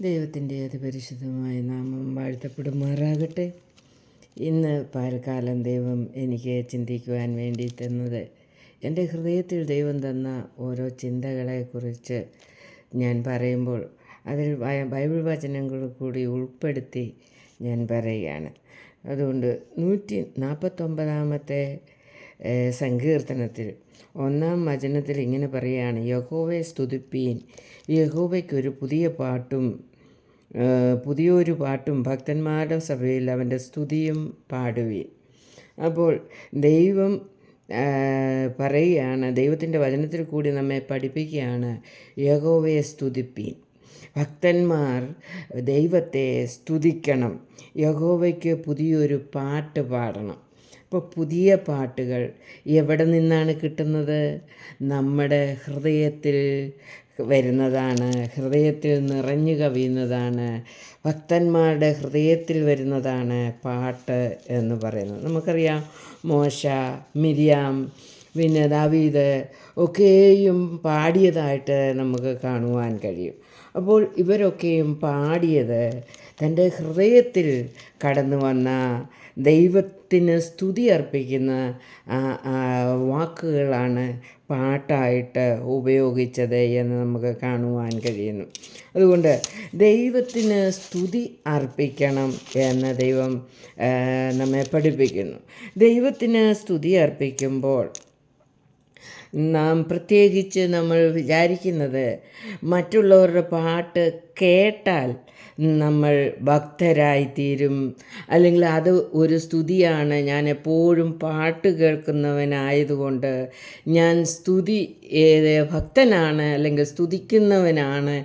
ദൈവത്തിന്റെ അതിപരിശുദ്ധമായ നാമം വാഴ്ത്തപ്പെടുമാറാകട്ടെ. ഇന്ന് പാൽക്കാലം ദൈവം എനിക്ക് ചിന്തിക്കുവാൻ വേണ്ടി തന്നത് എന്റെ ഹൃദയത്തിൽ ദൈവം തന്ന ഓരോ ചിന്തകളെക്കുറിച്ച് ഞാൻ പറയുമ്പോൾ അതിൽ ബൈബിൾ വചനങ്ങൾ കൂടി ഉൾപ്പെടുത്തി ഞാൻ പറയുകയാണ്. അതുകൊണ്ട് നൂറ്റി നാൽപ്പത്തൊമ്പതാമത്തെ സങ്കീർത്തനത്തിൽ. ഒന്നാം വചനത്തിൽ ഇങ്ങനെ പറയുകയാണ് യഹോവയെ സ്തുതിപ്പീൻ. യഹോവയ്ക്കൊരു പുതിയ പാട്ടും പുതിയൊരു പാട്ടും ഭക്തന്മാരുടെ സഭയിൽ അവന്റെ സ്തുതിയും പാടുവീൻ. അപ്പോൾ ദൈവം പറയുകയാണ് ദൈവത്തിന്റെ വചനത്തിൽ കൂടി നമ്മെ പഠിപ്പിക്കുകയാണ് യഹോവയെ സ്തുതിപ്പീൻ. ഭക്തന്മാർ ദൈവത്തെ സ്തുതിക്കണം യഹോവയ്ക്ക് പുതിയൊരു പാട്ട് പാടണം. അപ്പോൾ പുതിയ പാട്ടുകൾ എവിടെ നിന്നാണ് കിട്ടുന്നത്? നമ്മുടെ ഹൃദയത്തിൽ വരുന്നതാണ് ഹൃദയത്തിൽ നിറഞ്ഞു കവിയുന്നതാണ് ഭക്തന്മാരുടെ ഹൃദയത്തിൽ വരുന്നതാണ് പാട്ട് എന്ന് പറയുന്നത്. നമുക്കറിയാം മോശ മിരിയാം പിന്നെ ദാവീദ് ഒക്കെയും പാടിയതായിട്ട് നമുക്ക് കാണുവാൻ കഴിയും. അപ്പോൾ ഇവരൊക്കെയും പാടിയത് തന്റെ ഹൃദയത്തിൽ കടന്നു വന്ന ദൈവത്തിന് സ്തുതി അർപ്പിക്കുന്ന വാക്കുകളാണ് പാട്ടായിട്ട് ഉപയോഗിച്ചത് എന്ന് നമുക്ക് കാണുവാൻ കഴിയുന്നു. അതുകൊണ്ട് ദൈവത്തിന് സ്തുതി അർപ്പിക്കണം എന്ന് ദൈവം നമ്മെ പഠിപ്പിക്കുന്നു. ദൈവത്തിന് സ്തുതി അർപ്പിക്കുമ്പോൾ നാം പ്രത്യേകിച്ച് നമ്മൾ വിചാരിക്കുന്നത് മറ്റുള്ളവരുടെ പാട്ട് കേട്ടാൽ നമ്മൾ ഭക്തരായിത്തീരും. അല്ലെങ്കിൽ അത് ഒരു സ്തുതിയാണ്. ഞാൻ എപ്പോഴും പാട്ട് കേൾക്കുന്നവനായതുകൊണ്ട് ഞാൻ സ്തുതി ഭക്തനാണ് അല്ലെങ്കിൽ സ്തുതിക്കുന്നവനാണ്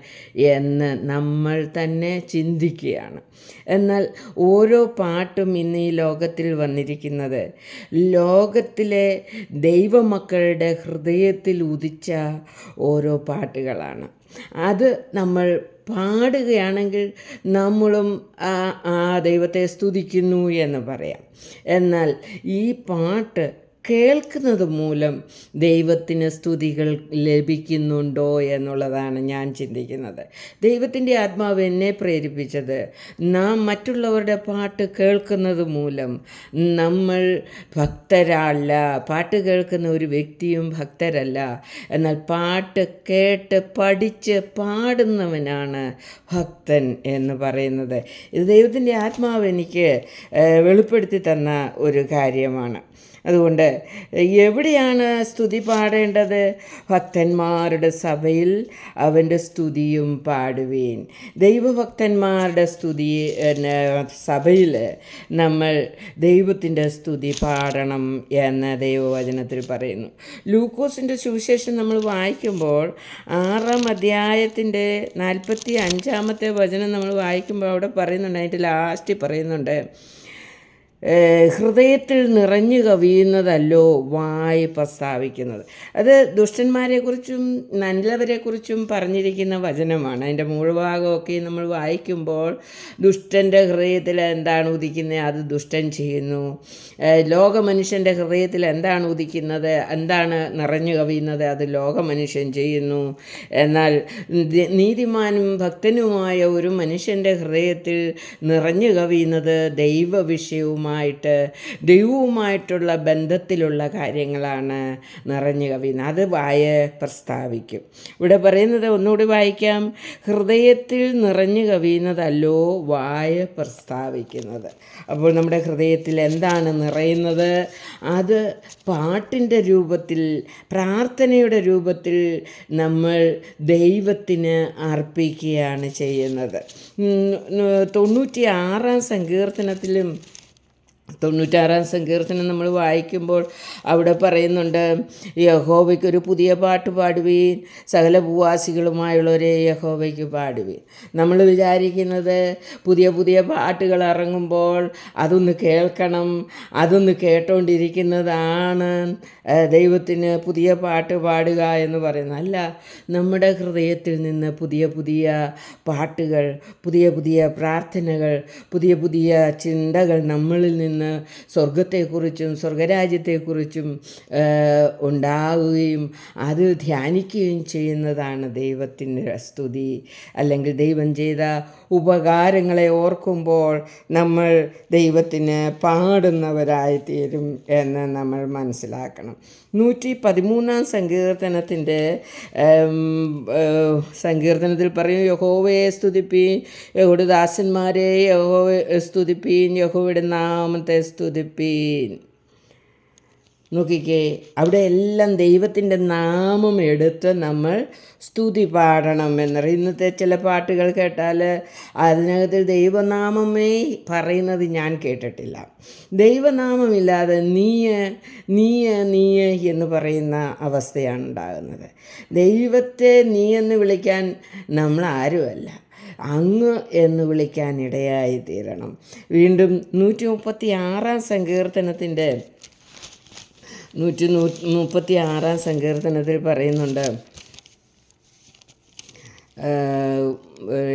എന്ന് നമ്മൾ തന്നെ ചിന്തിക്കുകയാണ്. എന്നാൽ ഓരോ പാട്ടും ഇന്ന് ഈ ലോകത്തിൽ വന്നിരിക്കുന്നത് ലോകത്തിലെ ദൈവമക്കളുടെ ഹൃദയത്തിൽ ഉദിച്ച ഓരോ പാട്ടുകളാണ്. അത് നമ്മൾ പാടുകയാണെങ്കിൽ നമ്മളും ആ ദൈവത്തെ സ്തുതിക്കുന്നു എന്ന് പറയാം. എന്നാൽ ഈ പാട്ട് കേൾക്കുന്നത് മൂലം ദൈവത്തിന് സ്തുതികൾ ലഭിക്കുന്നുണ്ടോ എന്നുള്ളതാണ് ഞാൻ ചിന്തിക്കുന്നത്. ദൈവത്തിന്റെ ആത്മാവ് എന്നെ പ്രേരിപ്പിച്ചത് നാം മറ്റുള്ളവരുടെ പാട്ട് കേൾക്കുന്നത് മൂലം നമ്മൾ ഭക്തരല്ല. പാട്ട് കേൾക്കുന്ന ഒരു വ്യക്തിയും ഭക്തരല്ല. എന്നാൽ പാട്ട് കേട്ട് പഠിച്ച് പാടുന്നവനാണ് ഭക്തൻ എന്ന് പറയുന്നത്. ഇത് ദൈവത്തിന്റെ ആത്മാവ് എനിക്ക് വെളിപ്പെടുത്തി തന്ന ഒരു കാര്യമാണ്. അതുകൊണ്ട് എവിടെയാണ് സ്തുതി പാടേണ്ടത്? ഭക്തന്മാരുടെ സഭയിൽ അവന്റെ സ്തുതിയും പാടുവീൻ. ദൈവഭക്തന്മാരുടെ സ്തുതി സഭയിൽ നമ്മൾ ദൈവത്തിന്റെ സ്തുതി പാടണം എന്ന് ദൈവവചനത്തിൽ പറയുന്നു. ലൂക്കോസിന്റെ സുവിശേഷം നമ്മൾ വായിക്കുമ്പോൾ ആറാം അധ്യായത്തിന്റെ നാൽപ്പത്തി അഞ്ചാമത്തെ വചനം നമ്മൾ വായിക്കുമ്പോൾ അവിടെ പറയുന്നുണ്ട് അതിന്റെ ലാസ്റ്റ് പറയുന്നുണ്ട്. ഹൃദയത്തിൽ നിറഞ്ഞു കവിയുന്നതല്ലോ വായ് പ്രസ്താവിക്കുന്നത്. അത് ദുഷ്ടന്മാരെക്കുറിച്ചും നല്ലവരെക്കുറിച്ചും പറഞ്ഞിരിക്കുന്ന വചനമാണ്. അതിന്റെ മുഴുഭാഗമൊക്കെ നമ്മൾ വായിക്കുമ്പോൾ ദുഷ്ടന്റെ ഹൃദയത്തിൽ എന്താണ് ഉദിക്കുന്നത്? അത് ദുഷ്ടൻ ചെയ്യുന്നു. ലോകമനുഷ്യന്റെ ഹൃദയത്തിൽ എന്താണ് ഉദിക്കുന്നത്? എന്താണ് നിറഞ്ഞു കവിയുന്നത്? അത് ലോകമനുഷ്യൻ ചെയ്യുന്നു. എന്നാൽ നീതിമാനും ഭക്തനുമായ ഒരു മനുഷ്യന്റെ ഹൃദയത്തിൽ നിറഞ്ഞു കവിയുന്നത് ദൈവവിഷയവുമായിട്ട് ദൈവവുമായിട്ടുള്ള ബന്ധത്തിലുള്ള കാര്യങ്ങളാണ് നിറഞ്ഞു കവിയുന്നത്. അത് വായ പ്രസ്താവിക്കും. ഇവിടെ പറയുന്നത് ഒന്നുകൂടി വായിക്കാം. ഹൃദയത്തിൽ നിറഞ്ഞു കവിയുന്നതല്ലോ വായ പ്രസ്താവിക്കുന്നത്. അപ്പോൾ നമ്മുടെ ഹൃദയത്തിൽ എന്താണ് നിറയുന്നത്? അത് പാട്ടിന്റെ രൂപത്തിൽ പ്രാർത്ഥനയുടെ രൂപത്തിൽ നമ്മൾ ദൈവത്തിന് അർപ്പിക്കുകയാണ് ചെയ്യുന്നത്. തൊണ്ണൂറ്റി ആറാം സങ്കീർത്തനത്തിലും തൊണ്ണൂറ്റാറാം സങ്കീർത്തനം നമ്മൾ വായിക്കുമ്പോൾ അവിടെ പറയുന്നുണ്ട് യഹോവയ്ക്ക് ഒരു പുതിയ പാട്ട് പാടുവീൻ സകല ഭൂവാസികളുമായുള്ളവരെ യഹോവയ്ക്ക് പാടുവീൻ. നമ്മൾ വിചാരിക്കുന്നത് പുതിയ പുതിയ പാട്ടുകൾ ഇറങ്ങുമ്പോൾ അതൊന്ന് കേൾക്കണം അതൊന്ന് കേട്ടോണ്ടിരിക്കുന്നതാണ് ദൈവത്തിന് പുതിയ പാട്ട് പാടുക എന്ന് പറയുന്നത്. അല്ല നമ്മുടെ ഹൃദയത്തിൽ നിന്ന് പുതിയ പുതിയ പാട്ടുകൾ പുതിയ പുതിയ പ്രാർത്ഥനകൾ പുതിയ പുതിയ ചിന്തകൾ നമ്മളിൽ നിന്ന് നിന്ന് സ്വർഗത്തെക്കുറിച്ചും സ്വർഗരാജ്യത്തെക്കുറിച്ചും ഉണ്ടാവുകയും അത് ധ്യാനിക്കുകയും ചെയ്യുന്നതാണ് ദൈവത്തിന്റെ സ്തുതി. അല്ലെങ്കിൽ ദൈവം ചെയ്ത ഉപകാരങ്ങളെ ഓർക്കുമ്പോൾ നമ്മൾ ദൈവത്തിന് പാടുന്നവരായിത്തീരും എന്ന് നമ്മൾ മനസ്സിലാക്കണം. നൂറ്റി പതിമൂന്നാം സങ്കീർത്തനത്തിന്റെ സങ്കീർത്തനത്തിൽ പറയും യഹോവയെ സ്തുതിപ്പീൻ യഹോയുടെ ദാസന്മാരെ യഹോവയെ സ്തുതിപ്പീൻ യഹോയുടെ നാമത്തെ സ്തുതിപ്പീൻ. നോക്കിക്കേ അവിടെ എല്ലാം ദൈവത്തിന്റെ നാമം എടുത്ത് നമ്മൾ സ്തുതി പാടണം എന്നറിയും. ഇന്നത്തെ ചില പാട്ടുകൾ കേട്ടാൽ അതിനകത്ത് ദൈവനാമമേ പറയുന്നത് ഞാൻ കേട്ടിട്ടില്ല. ദൈവനാമമില്ലാതെ നീയ നീയ നീയ എന്ന് പറയുന്ന അവസ്ഥയാണ് ഉണ്ടാകുന്നത്. ദൈവത്തെ നീ എന്ന് വിളിക്കാൻ നമ്മൾ ആരുമല്ല. അങ്ങ് എന്ന് വിളിക്കാൻ ഇടയായി തീരണം. വീണ്ടും നൂറ്റി മുപ്പത്തി ആറാം സങ്കീർത്തനത്തിന്റെ നൂറ്റി മുപ്പത്തി ആറാം സങ്കീർത്തനത്തിൽ പറയുന്നുണ്ട്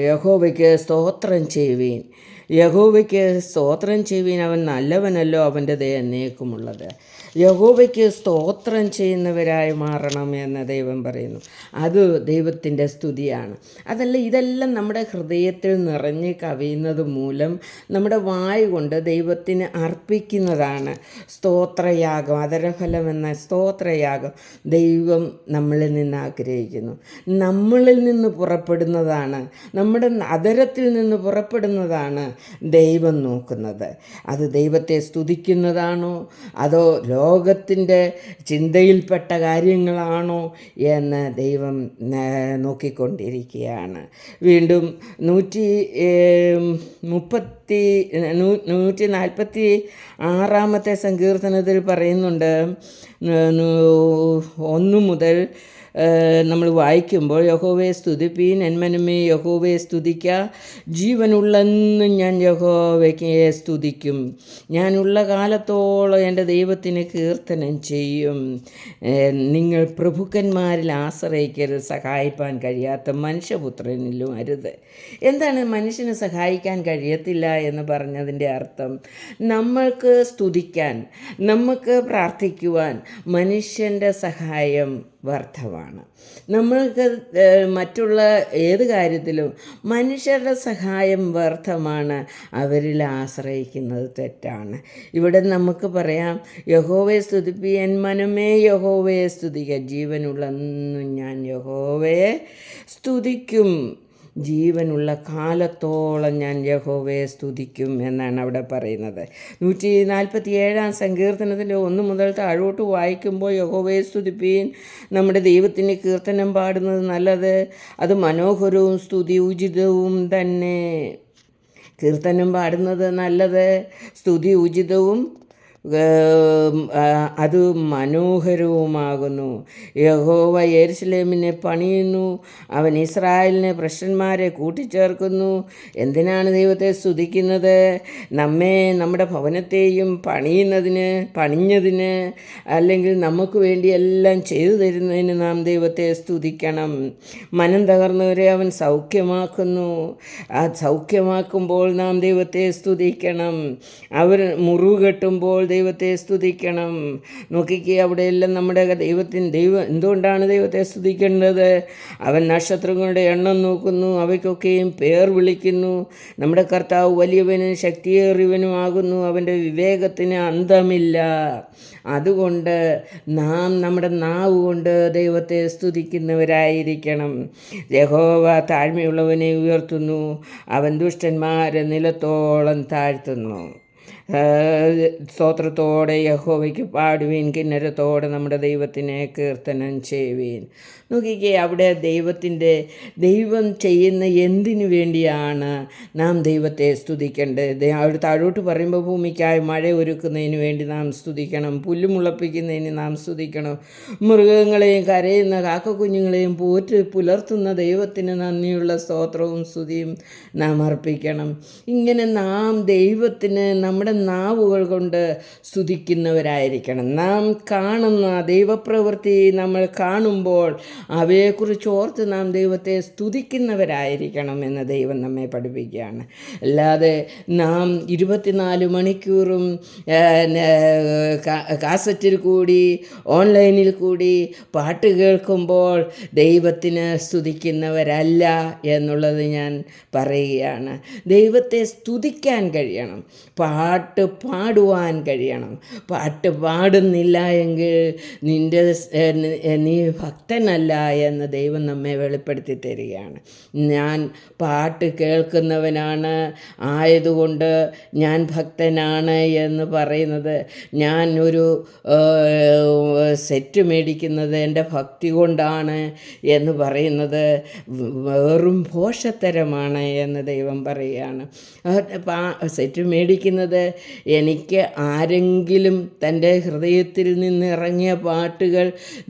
യഹോവയ്ക്ക് സ്തോത്രം ചെയ്യുവീൻ. യഹോവയ്ക്ക് സ്തോത്രം ചെയ്യുവീൻ. അവൻ നല്ലവനല്ലോ അവന്റെ ദയ എന്നേക്കുമുള്ളത്. യഹോവയ്ക്ക് സ്തോത്രം ചെയ്യുന്നവരായി മാറണം എന്ന് ദൈവം പറയുന്നു. അത് ദൈവത്തിന്റെ സ്തുതിയാണ്. അതല്ല ഇതെല്ലാം നമ്മുടെ ഹൃദയത്തിൽ നിറഞ്ഞ് കവിയുന്നത് മൂലം നമ്മുടെ വായ് കൊണ്ട് ദൈവത്തിന് അർപ്പിക്കുന്നതാണ് സ്തോത്രയാഗം അതരഫലം എന്ന സ്തോത്രയാഗം ദൈവം നമ്മളിൽ നിന്ന് ആഗ്രഹിക്കുന്നു. നമ്മളിൽ നിന്ന് പുറപ്പെടുന്നതാണ് നമ്മുടെ അതരത്തിൽ നിന്ന് പുറപ്പെടുന്നതാണ് ദൈവം നോക്കുന്നത്. അത് ദൈവത്തെ സ്തുതിക്കുന്നതാണോ? അതോ ലോകത്തിന്റെ ചിന്തയിൽപ്പെട്ട കാര്യങ്ങളാണോ എന്ന് ദൈവം നോക്കിക്കൊണ്ടിരിക്കുകയാണ്. വീണ്ടും നൂറ്റി മുപ്പത്തി നൂറ്റി നാൽപ്പത്തി ആറാമത്തെ സങ്കീർത്തനത്തിൽ പറയുന്നുണ്ട് ഒന്ന് മുതൽ നമ്മൾ വായിക്കുമ്പോൾ യഹോവയെ സ്തുതിപ്പീൻ എന്മനുമേ യഹോവയെ സ്തുതിക്ക. ജീവനുള്ളെന്ന് ഞാൻ യഹോവയ്ക്ക് സ്തുതിക്കും. ഞാനുള്ള കാലത്തോളം എന്റെ ദൈവത്തിന് കീർത്തനം ചെയ്യും. നിങ്ങൾ പ്രഭുക്കന്മാരിൽ ആശ്രയിക്കരുത് സഹായിപ്പാൻ കഴിയാത്ത മനുഷ്യപുത്രനിലും അരുത്. എന്താണ് മനുഷ്യന് സഹായിക്കാൻ കഴിയത്തില്ല എന്ന് പറഞ്ഞതിന്റെ അർത്ഥം? നമ്മൾക്ക് സ്തുതിക്കാൻ നമുക്ക് പ്രാർത്ഥിക്കുവാൻ മനുഷ്യന്റെ സഹായം വ്യർത്ഥമാണ് നമ്മൾക്ക് മറ്റുള്ള ഏത് കാര്യത്തിലും മനുഷ്യരുടെ സഹായം വ്യർത്ഥമാണ് അവരിൽ ആശ്രയിക്കുന്നത് തെറ്റാണ്. ഇവിടെ നമുക്ക് പറയാം യഹോവയെ സ്തുതിപ്പിയൻ മനമേ യഹോവയെ സ്തുതിക്കുക ജീവനുള്ളെന്നും ഞാൻ യഹോവയെ സ്തുതിക്കും. ജീവനുള്ള കാലത്തോളം ഞാൻ യഹോവയെ സ്തുതിക്കും എന്നാണ് അവിടെ പറയുന്നത്. നൂറ്റി നാൽപ്പത്തി ഏഴാം സങ്കീർത്തനത്തിന്റെ ഒന്ന് മുതൽ താഴോട്ട് വായിക്കുമ്പോൾ യഹോവയെ സ്തുതിപ്പീൻ. നമ്മുടെ ദൈവത്തിന് കീർത്തനം പാടുന്നത് നല്ലത് അത് മനോഹരവും സ്തുതി ഉചിതവും തന്നെ. കീർത്തനം പാടുന്നത് നല്ലത് സ്തുതി ഉചിതവും അത് മനോഹരവുമാകുന്നു. യഹോവ യെരുസലേമിനെ പണിയുന്നു. അവൻ ഇസ്രായേലിനെ പ്രശ്നന്മാരെ കൂട്ടിച്ചേർക്കുന്നു. എന്തിനാണ് ദൈവത്തെ സ്തുതിക്കുന്നത്? നമ്മെ നമ്മുടെ ഭവനത്തെയും പണിയുന്നതിന് പണിഞ്ഞതിന് അല്ലെങ്കിൽ നമുക്ക് വേണ്ടി എല്ലാം ചെയ്തു തരുന്നതിന് നാം ദൈവത്തെ സ്തുതിക്കണം. മനം തകർന്നവരെ അവൻ സൗഖ്യമാക്കുന്നു. ആ സൗഖ്യമാക്കുമ്പോൾ നാം ദൈവത്തെ സ്തുതിക്കണം. അവർ മുറിവ് കെട്ടുമ്പോൾ ദൈവത്തെ സ്തുതിക്കണം. നോക്കിക്കേ അവിടെയെല്ലാം നമ്മുടെ ദൈവത്തിന് ദൈവം എന്തുകൊണ്ടാണ് ദൈവത്തെ സ്തുതിക്കേണ്ടത്? അവൻ നക്ഷത്രങ്ങളുടെ എണ്ണം നോക്കുന്നു അവയ്ക്കൊക്കെയും പേർ വിളിക്കുന്നു. നമ്മുടെ കർത്താവ് വലിയവനും ശക്തിയേറിയവനുമാകുന്നു അവന്റെ വിവേകത്തിന് അന്തമില്ല. അതുകൊണ്ട് നാം നമ്മുടെ നാവ് കൊണ്ട് ദൈവത്തെ സ്തുതിക്കുന്നവരായിരിക്കണം. യഹോവ താഴ്മയുള്ളവനെ ഉയർത്തുന്നു അവൻ ദുഷ്ടന്മാരെ നിലത്തോളം താഴ്ത്തുന്നു. സ്തോത്രത്തോടെ യഹോവയ്ക്ക് പാടുവീൻ കിന്നരത്തോടെ നമ്മുടെ ദൈവത്തിനെ കീർത്തനം ചെയ്യുവീൻ. നോക്കിക്കേ അവിടെ ദൈവത്തിന്റെ ദൈവം ചെയ്യുന്ന എന്തിനു വേണ്ടിയാണ് നാം ദൈവത്തെ സ്തുതിക്കേണ്ടത്? അവിടെ താഴോട്ട് പറയുമ്പോൾ ഭൂമിക്കായി മഴ ഒരുക്കുന്നതിന് വേണ്ടി നാം സ്തുതിക്കണം പുല്ല് മുളപ്പിക്കുന്നതിന് നാം സ്തുതിക്കണം മൃഗങ്ങളെയും കരയുന്ന കാക്കക്കുഞ്ഞുങ്ങളെയും പോറ്റ് പുലർത്തുന്ന ദൈവത്തിന് നന്ദിയുള്ള സ്തോത്രവും സ്തുതിയും നാം അർപ്പിക്കണം. ഇങ്ങനെ നാം ദൈവത്തിന് നമ്മുടെ നാവുകൾ കൊണ്ട് സ്തുതിക്കുന്നവരായിരിക്കണം. നാം കാണുന്ന ദൈവപ്രവൃത്തി നമ്മൾ കാണുമ്പോൾ അവയെക്കുറിച്ച് ഓർത്ത് നാം ദൈവത്തെ സ്തുതിക്കുന്നവരായിരിക്കണം എന്ന് ദൈവം നമ്മെ പഠിപ്പിക്കുകയാണ്. അല്ലാതെ നാം ഇരുപത്തിനാല് മണിക്കൂറും കാസറ്റിൽ കൂടി ഓൺലൈനിൽ കൂടി പാട്ട് കേൾക്കുമ്പോൾ ദൈവത്തിന് സ്തുതിക്കുന്നവരല്ല എന്നുള്ളത് ഞാൻ പറയുകയാണ്. ദൈവത്തെ സ്തുതിക്കാൻ കഴിയണം. പാട്ട് പാടുവാൻ കഴിയണം. പാട്ട് പാടുന്നില്ല എങ്കിൽ നിന്റെ നീ ഭക്തനല്ല എന്ന് ദൈവം നമ്മെ വെളിപ്പെടുത്തി തരികയാണ്. ഞാൻ പാട്ട് കേൾക്കുന്നവനാണ്. ആയതുകൊണ്ട് ഞാൻ ഭക്തനാണ് എന്ന് പറയുന്നത്. ഞാൻ ഒരു സെറ്റ് മേടിക്കുന്നത് എന്റെ ഭക്തി കൊണ്ടാണ് എന്ന് പറയുന്നത്. വെറും പോഷത്തരമാണ് എന്ന് ദൈവം പറയുകയാണ്. സെറ്റ് മേടിക്കുന്നത് എനിക്ക് ആരെങ്കിലും തന്റെ ഹൃദയത്തിൽ നിന്ന് ഇറങ്ങിയ പാട്ടുകൾ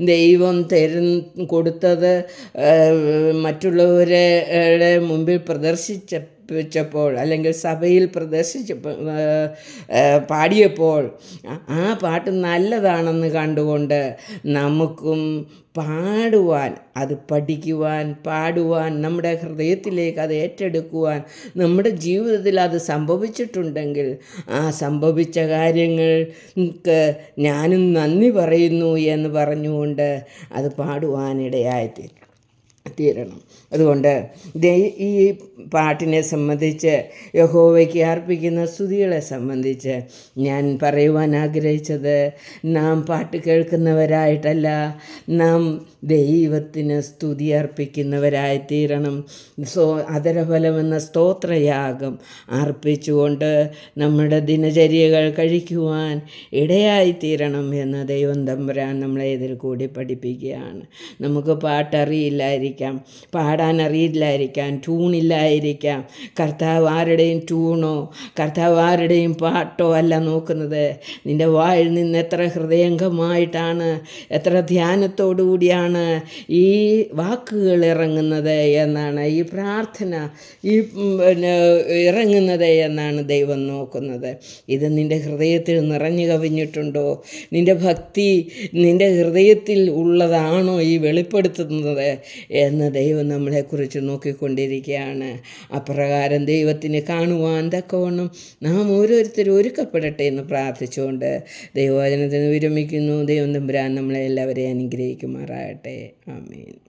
ദൈവം തരു കൊടുത്തത് മറ്റുള്ളവരുടെ മുമ്പിൽ പ്രദർശിച്ച ച്ചപ്പോൾ അല്ലെങ്കിൽ സഭയിൽ പ്രദർശിച്ചപ്പോൾ പാടിയപ്പോൾ ആ പാട്ട് നല്ലതാണെന്ന് കണ്ടുകൊണ്ട് നമുക്കും പാടുവാൻ അത് പഠിക്കുവാൻ പാടുവാൻ നമ്മുടെ ഹൃദയത്തിലേക്ക് അത് ഏറ്റെടുക്കുവാൻ നമ്മുടെ ജീവിതത്തിൽ അത് സംഭവിച്ചിട്ടുണ്ടെങ്കിൽ ആ സംഭവിച്ച കാര്യങ്ങൾക്ക് ഞാനും നന്ദി പറയുന്നു എന്ന് പറഞ്ഞുകൊണ്ട് അത് പാടുവാനിടയായിത്തീരും. തീരണം. അതുകൊണ്ട് ഈ പാട്ടിനെ സംബന്ധിച്ച് യഹോവയ്ക്ക് അർപ്പിക്കുന്ന സ്തുതികളെ സംബന്ധിച്ച് ഞാൻ പറയുവാൻ ആഗ്രഹിച്ചത് നാം പാട്ട് കേൾക്കുന്നവരായിട്ടല്ല നാം ദൈവത്തിന് സ്തുതി അർപ്പിക്കുന്നവരായി തീരണം. സോ അതരഫലമെന്ന സ്തോത്രയാഗം അർപ്പിച്ചുകൊണ്ട് നമ്മുടെ ദിനചര്യകൾ കഴിക്കുവാൻ ഇടയായിത്തീരണം എന്ന് ദൈവം തമ്പുരാൻ നമ്മളെ ഇതിൽ കൂടി പഠിപ്പിക്കുകയാണ്. നമുക്ക് പാട്ടറിയില്ലായിരിക്കാം. പാടാൻ അറിയില്ലായിരിക്കാം ട്യൂണില്ലായിരിക്കാം. കർത്താവ് ആരുടെയും ട്യൂണോ കർത്താവ് ആരുടെയും പാട്ടോ അല്ല നോക്കുന്നത്. നിന്റെ വായിൽ നിന്ന് എത്ര ഹൃദയംഗമായിട്ടാണ് എത്ര ധ്യാനത്തോടു കൂടിയാണ് ഈ വാക്കുകൾ ഇറങ്ങുന്നത് എന്നാണ് ഈ പ്രാർത്ഥന ഈ പിന്നെ ഇറങ്ങുന്നത് എന്നാണ് ദൈവം നോക്കുന്നത്. ഇത് നിന്റെ ഹൃദയത്തിൽ നിറഞ്ഞു കവിഞ്ഞിട്ടുണ്ടോ? നിന്റെ ഭക്തി നിന്റെ ഹൃദയത്തിൽ ഉള്ളതാണോ ഈ വെളിപ്പെടുത്തുന്നത് എന്ന് ദൈവം നമ്മളെക്കുറിച്ച് നോക്കിക്കൊണ്ടിരിക്കുകയാണ്. അപ്രകാരം ദൈവത്തിന് കാണുവാൻ തക്കവണ്ണം നാം ഓരോരുത്തരും ഒരുക്കപ്പെടട്ടെ എന്ന് പ്രാർത്ഥിച്ചുകൊണ്ട് ദൈവവചനത്തിന് വിരമിക്കുന്നു. ദൈവം തമ്പുരാൻ നമ്മളെ എല്ലാവരെയും അനുഗ്രഹിക്കുമാറാകട്ടെ. ആമീൻ.